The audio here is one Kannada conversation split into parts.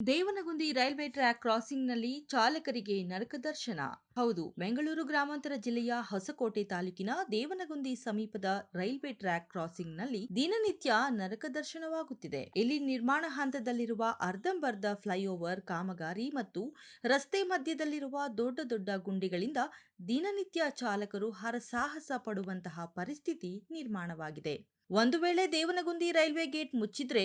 ದೇವನಗುಂದಿ ರೈಲ್ವೆ ಟ್ರ್ಯಾಕ್ ಕ್ರಾಸಿಂಗ್ನಲ್ಲಿ ಚಾಲಕರಿಗೆ ನರಕ ದರ್ಶನ. ಹೌದು, ಬೆಂಗಳೂರು ಗ್ರಾಮಾಂತರ ಜಿಲ್ಲೆಯ ಹೊಸಕೋಟೆ ತಾಲೂಕಿನ ದೇವನಗುಂದಿ ಸಮೀಪದ ರೈಲ್ವೆ ಟ್ರ್ಯಾಕ್ ಕ್ರಾಸಿಂಗ್ನಲ್ಲಿ ದಿನನಿತ್ಯ ನರಕ ದರ್ಶನವಾಗುತ್ತಿದೆ. ಇಲ್ಲಿ ನಿರ್ಮಾಣ ಹಂತದಲ್ಲಿರುವ ಅರ್ಧಂಬರ್ಧ ಫ್ಲೈಓವರ್ ಕಾಮಗಾರಿ ಮತ್ತು ರಸ್ತೆ ಮಧ್ಯದಲ್ಲಿರುವ ದೊಡ್ಡ ದೊಡ್ಡ ಗುಂಡಿಗಳಿಂದ ದಿನನಿತ್ಯ ಚಾಲಕರು ಹರಸಾಹಸ ಪಡುವಂತಹ ಪರಿಸ್ಥಿತಿ ನಿರ್ಮಾಣವಾಗಿದೆ. ಒಂದು ವೇಳೆ ದೇವನಗುಂದಿ ರೈಲ್ವೆ ಗೇಟ್ ಮುಚ್ಚಿದ್ರೆ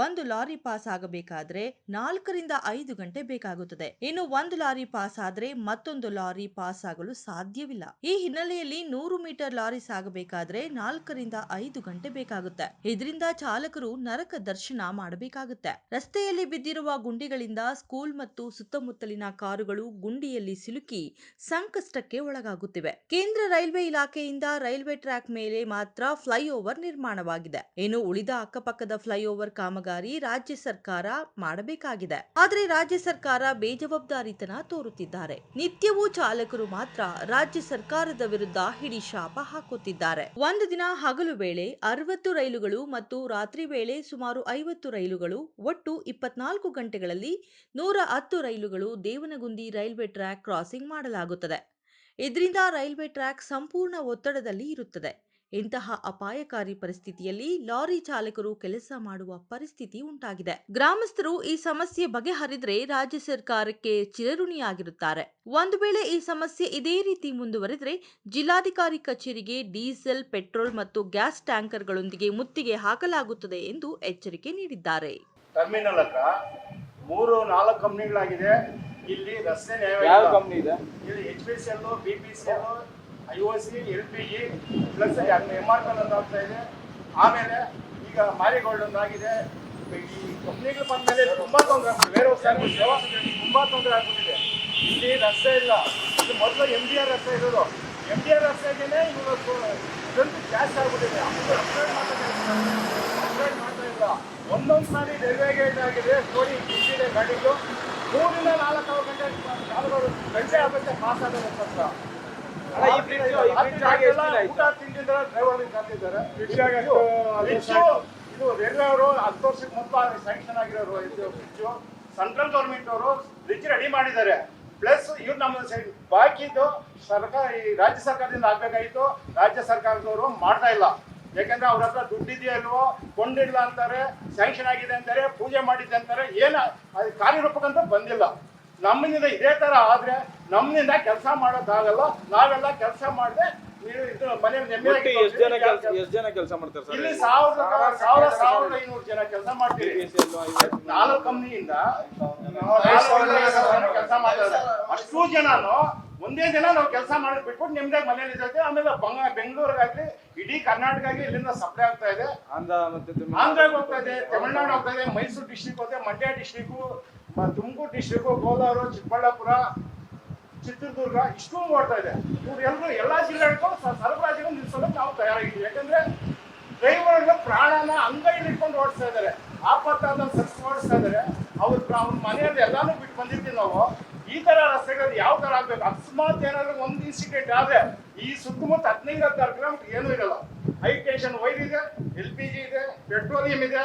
ಒಂದು ಲಾರಿ ಪಾಸ್ ಆಗಬೇಕಾದ್ರೆ ನಾಲ್ಕರಿಂದ ಐದು ಗಂಟೆ ಬೇಕಾಗುತ್ತದೆ. ಇನ್ನು ಒಂದು ಲಾರಿ ಪಾಸ್ ಆದ್ರೆ ಮತ್ತೊಂದು ಲಾರಿ ಪಾಸ್ ಆಗಲು ಸಾಧ್ಯವಿಲ್ಲ. ಈ ಹಿನ್ನೆಲೆಯಲ್ಲಿ ನೂರು ಮೀಟರ್ ಲಾರಿ ಸಾಗಬೇಕಾದ್ರೆ ನಾಲ್ಕರಿಂದ ಐದು ಗಂಟೆ ಬೇಕಾಗುತ್ತೆ. ಇದರಿಂದ ಚಾಲಕರು ನರಕ ದರ್ಶನ ಮಾಡಬೇಕಾಗುತ್ತೆ. ರಸ್ತೆಯಲ್ಲಿ ಬಿದ್ದಿರುವ ಗುಂಡಿಗಳಿಂದ ಸ್ಕೂಲ್ ಮತ್ತು ಸುತ್ತಮುತ್ತಲಿನ ಕಾರುಗಳು ಗುಂಡಿಯಲ್ಲಿ ಸಿಲುಕಿ ಸಂಕಷ್ಟಕ್ಕೆ ಒಳಗಾಗುತ್ತಿವೆ. ಕೇಂದ್ರ ರೈಲ್ವೆ ಇಲಾಖೆಯಿಂದ ರೈಲ್ವೆ ಟ್ರ್ಯಾಕ್ ಮೇಲೆ ಮಾತ್ರ ಫ್ಲೈಓವರ್ ನಿರ್ಮಾಣವಾಗಿದೆ. ಇನ್ನು ಉಳಿದ ಅಕ್ಕಪಕ್ಕದ ಫ್ಲೈಓವರ್ ಕಾಮಗಾರಿ ರಾಜ್ಯ ಸರ್ಕಾರ ಮಾಡಬೇಕಾಗಿದೆ. ಆದರೆ ರಾಜ್ಯ ಸರ್ಕಾರ ಬೇಜವಾಬ್ದಾರಿತನ ತೋರುತ್ತಿದ್ದಾರೆ. ನಿತ್ಯವೂ ಚಾಲಕರು ಮಾತ್ರ ರಾಜ್ಯ ಸರ್ಕಾರದ ವಿರುದ್ಧ ಹಿಡಿ ಶಾಪ ಹಾಕುತ್ತಿದ್ದಾರೆ. ಒಂದು ದಿನ ಹಗಲು ವೇಳೆ ಅರವತ್ತು ರೈಲುಗಳು ಮತ್ತು ರಾತ್ರಿ ವೇಳೆ ಸುಮಾರು ಐವತ್ತು ರೈಲುಗಳು, ಒಟ್ಟು ಇಪ್ಪತ್ನಾಲ್ಕು ಗಂಟೆಗಳಲ್ಲಿ ನೂರ ಹತ್ತು ರೈಲುಗಳು ದೇವನಗುಂದಿ ರೈಲ್ವೆ ಟ್ರ್ಯಾಕ್ ಕ್ರಾಸಿಂಗ್ ಮಾಡಲಾಗುತ್ತದೆ. ಇದರಿಂದ ರೈಲ್ವೆ ಟ್ರ್ಯಾಕ್ ಸಂಪೂರ್ಣ ಒತ್ತಡದಲ್ಲಿ ಇರುತ್ತದೆ. ಇಂತಹ ಅಪಾಯಕಾರಿ ಪರಿಸ್ಥಿತಿಯಲ್ಲಿ ಲಾರಿ ಚಾಲಕರು ಕೆಲಸ ಮಾಡುವ ಪರಿಸ್ಥಿತಿ ಉಂಟಾಗಿದೆ. ಗ್ರಾಮಸ್ಥರು ಈ ಸಮಸ್ಯೆ ಬಗೆಹರಿದ್ರೆ ರಾಜ್ಯ ಸರ್ಕಾರಕ್ಕೆ ಚಿರಋಣಿಯಾಗಿರುತ್ತಾರೆ. ಒಂದು ವೇಳೆ ಈ ಸಮಸ್ಯೆ ಇದೇ ರೀತಿ ಮುಂದುವರೆದರೆ ಜಿಲ್ಲಾಧಿಕಾರಿ ಕಚೇರಿಗೆ ಡೀಸೆಲ್ ಪೆಟ್ರೋಲ್ ಮತ್ತು ಗ್ಯಾಸ್ ಟ್ಯಾಂಕರ್ಗಳೊಂದಿಗೆ ಮುತ್ತಿಗೆ ಹಾಕಲಾಗುತ್ತದೆ ಎಂದು ಎಚ್ಚರಿಕೆ ನೀಡಿದ್ದಾರೆ. ಟರ್ಮಿನಲ್ ಹತ್ರ ಮೂರು ನಾಲ್ಕು ಕಂಪ್ನಿಗಳಾಗಿದೆ. ಇಲ್ಲಿ ರಸ್ತೆ ಯಾವ ನ್ಯಾಯ ಕಂಪ್ನಿ ಇದೆ? ಇಲ್ಲಿ H P C B P C L I O C L P E plus M R P ಆಗ್ತಾ ಇದೆ. ಆಮೇಲೆ ಈಗ ಮಾರಿಗೋಲ್ಡ್ ಒಂದಾಗಿದೆ ಈ ಕಂಪ್ನಿಗಳು ಬಂದ್ಮೇಲೆ ತುಂಬಾ ತೊಂದರೆ ಆಗ್ತದೆ ಬೇರೆ ಸೇವಾ ತುಂಬಾ ತೊಂದರೆ ಆಗ್ಬಿಟ್ಟಿದೆ. ಇಲ್ಲಿ ರಸ್ತೆ ಇಲ್ಲ. ಇದು ಮೊದಲು ಎಂ ಡಿ ಆರ್ ರಸ್ತೆ ಇರೋದು. ಎಂ ಡಿ ಆರ್ ರಸ್ತೆಗೆ ಇವತ್ತು ಇದಂತೂ ಜಾಸ್ತಿ ಆಗ್ಬಿಟ್ಟಿದೆ. ಅಪ್ಗ್ರೇಡ್ ಮಾಡ್ತಾ ಇಲ್ಲ. ಒಂದೊಂದು ಸಾರಿ ರೈಲ್ವೆಗೆ ಇದಾಗಿದೆ. ನೋಡಿ ಗಾಡಿಗಳು. ಮೂರಿಂದ ನಾಲ್ಕು ಗಂಟೆ ಗಂಟೆ ಆಗುತ್ತೆ ಪಾಸ್ ಆಗೋದಕ್ಕೋಸ್ಕರ ಅಲ್ಲ, ಈ bridge- ಈ bridge ಆಗಿ ಎಷ್ಟು ದಿನ ಆಯ್ತು? ಊಟ ತಿಂದಿದ್ರೆ ಡ್ರೈವರ್ ಆಗಿ ಇದು ರೈಲ್ವೆ ಅವರು ಹತ್ತು ವರ್ಷಕ್ಕೆ ಮೊದಲು ಸ್ಯಾಂಕ್ಷನ್ ಆಗಿರೋರು ಇದು ಬ್ರಿಡ್ಜ್ ಸೆಂಟ್ರಲ್ ಗೌರ್ಮೆಂಟ್ ಅವರು ಬ್ರಿಡ್ಜ್ ರೆಡಿ ಮಾಡಿದ್ದಾರೆ. ಪ್ಲಸ್ ಇವ್ರು ನಮ್ಮ ಸೈಡ್ ಬಾಕಿದು ಸರ್ಕಾರ ಈ ರಾಜ್ಯ ಸರ್ಕಾರದಿಂದ ಆಗ್ಬೇಕಾಯ್ತು ರಾಜ್ಯ ಸರ್ಕಾರದವರು ಮಾಡ್ತಾ ಇಲ್ಲ. ಯಾಕಂದ್ರೆ ಅವ್ರ ಹತ್ರ ದುಡ್ಡಿದೆಯೋ ಇಲ್ವೋ ಕೊಂಡಿಲ್ಲ ಅಂತಾರೆ ಸ್ಯಾಂಕ್ಷನ್ ಆಗಿದೆ ಅಂತಾರೆ ಪೂಜೆ ಮಾಡಿದ್ದೆ ಅಂತಾರೆ ಏನು ಅದು ಕಾರ್ಯರೂಪಕ್ಕಂತ ಬಂದಿಲ್ಲ. ನಮ್ಮಿಂದ ಇದೇ ತರ ಆದ್ರೆ ನಮ್ಮಿಂದ ಕೆಲಸ ಮಾಡೋದಾಗಲ್ಲ ನಾವೆಲ್ಲ ಕೆಲಸ ಮಾಡದೆ ನೀವು ಇದು ಮನೆ ಒಟ್ಟು ಎಷ್ಟು ಜನ ಕೆಲಸ ಎಷ್ಟು ಜನ ಕೆಲಸ ಮಾಡ್ತಾರೆ ಸರ್? ಇಲ್ಲಿ ಸಾವಿರದ ಸಾವಿರ ಸಾವಿರದ ಐನೂರು ಜನ ಕೆಲಸ ಮಾಡ್ತೀವಿ. ನಾಲ್ಕು ಕಂಪ್ನಿಯಿಂದ ಕೆಲಸ ಮಾಡ್ತಾರೆ. ಅಷ್ಟು ಜನನು ಒಂದೇ ದಿನ ನಾವು ಕೆಲಸ ಮಾಡಿ ಬಿಟ್ಬಿಟ್ಟು ನಿಮ್ದೇ ಮನೇಲಿ ಇರ್ತೈತೆ ಆಮೇಲೆ ಬಂಗ ಬೆಂಗಳೂರಿಗಾಗ್ಲಿ ಇಡೀ ಕರ್ನಾಟಕ ಆಗಿ ಇಲ್ಲಿಂದ ಸಪ್ಲೈ ಆಗ್ತಾ ಇದೆ. ಆಂಧ್ರ. ಆಂಧ್ರಕ್ಕೆ ಹೋಗ್ತಾ ಇದೆ ತಮಿಳ್ನಾಡು ಹೋಗ್ತಾ ಇದೆ ಮೈಸೂರು ಡಿಸ್ಟಿಕ್ ಹೋದೆ ಮಂಡ್ಯ ಡಿಸ್ಟ್ರಿಕ್ಟು ತುಮಕೂರು ಡಿಸ್ಟಿಕ್ಕು ಕೋಲಾರ ಚಿಕ್ಕಬಳ್ಳಾಪುರ ಚಿತ್ರದುರ್ಗ ಇಷ್ಟು ಓಡ್ತಾ ಇದೆ. ಇವ್ರು ಎಲ್ಲರೂ ಎಲ್ಲ ಜಿಲ್ಲೆಗಳಿಗೂ ಸರಬರಾಜಿಗೂ ನಿಲ್ಸೋದಕ್ಕೆ ನಾವು ತಯಾರಾಗಿದ್ದೀವಿ. ಯಾಕಂದ್ರೆ ಡ್ರೈವರ್ಗಳು ಪ್ರಾಣನ ಅಂಗೈಲಿ ಇಟ್ಕೊಂಡು ಓಡಿಸ್ತಾ ಇದ್ದಾರೆ. ಆಪತ್ತಾದ ಸಕ್ಸ್ ಓಡಿಸ್ತಾ ಇದ್ದಾರೆ. ಅವ್ರ ಅವ್ರ ಮನೆಯಲ್ಲಿ ಎಲ್ಲಾನು ಬಿಟ್ಟು ಬಂದಿರ್ತೀವಿ ನಾವು. ಈ ತರ ರಸ್ತೆಗಳು ಯಾವ ತರ ಆಗ್ಬೇಕು? ಅಕಸ್ಮಾತ್ ಏನಾದ್ರು ಒಂದು ಇನ್ಸಿಡೆಂಟ್ ಆದ್ರೆ ಈ ಸುತ್ತಮುತ್ತ ಹದಿನೈದು ಹತ್ತಾರು ಕಿಲೋಮೀಟರ್ ಏನೂ ಇರಲ್ಲ. ಹೈ ಟೆನ್ಷನ್ ವೈರ್ ಇದೆ ಎಲ್ ಪಿ ಜಿ ಇದೆ ಪೆಟ್ರೋಲಿಯಂ ಇದೆ.